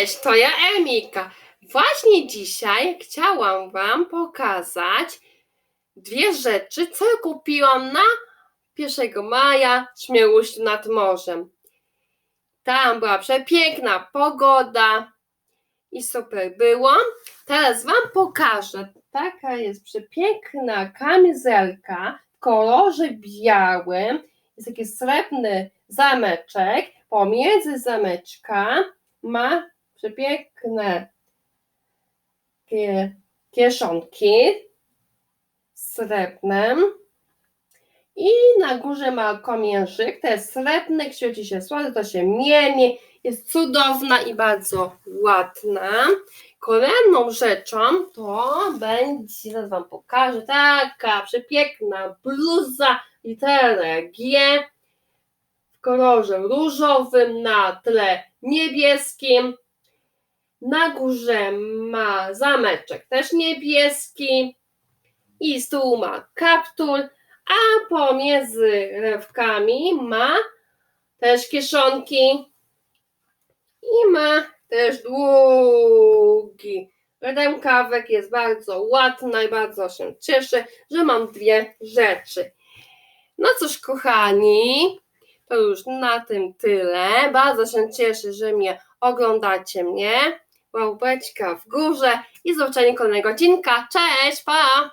Cześć, to ja Emika. Właśnie dzisiaj chciałam Wam pokazać dwie rzeczy, co kupiłam na 1 maja w Śmiełuściu nad morzem. Tam była przepiękna pogoda i super było. Teraz Wam pokażę. Taka jest przepiękna kamizelka w kolorze białym. Jest taki srebrny zameczek. Pomiędzy zameczka ma przepiękne kie- kieszonki z i na górze ma komiężyk, to jest srebrny, świeci się słońce, to się mieni, jest cudowna i bardzo ładna. Kolejną rzeczą to będzie, zaraz Wam pokażę, taka przepiękna bluza literę G w kolorze różowym na tle niebieskim. Na górze ma zameczek też niebieski i tyłu ma kaptur, a pomiędzy rewkami ma też kieszonki i ma też długi rękawek. Jest bardzo ładna i bardzo się cieszę, że mam dwie rzeczy. No cóż, kochani, to już na tym tyle. Bardzo się cieszę, że mnie oglądacie mnie. Łapeczka w górze i zobaczenia kolejnego odcinka. Cześć, pa!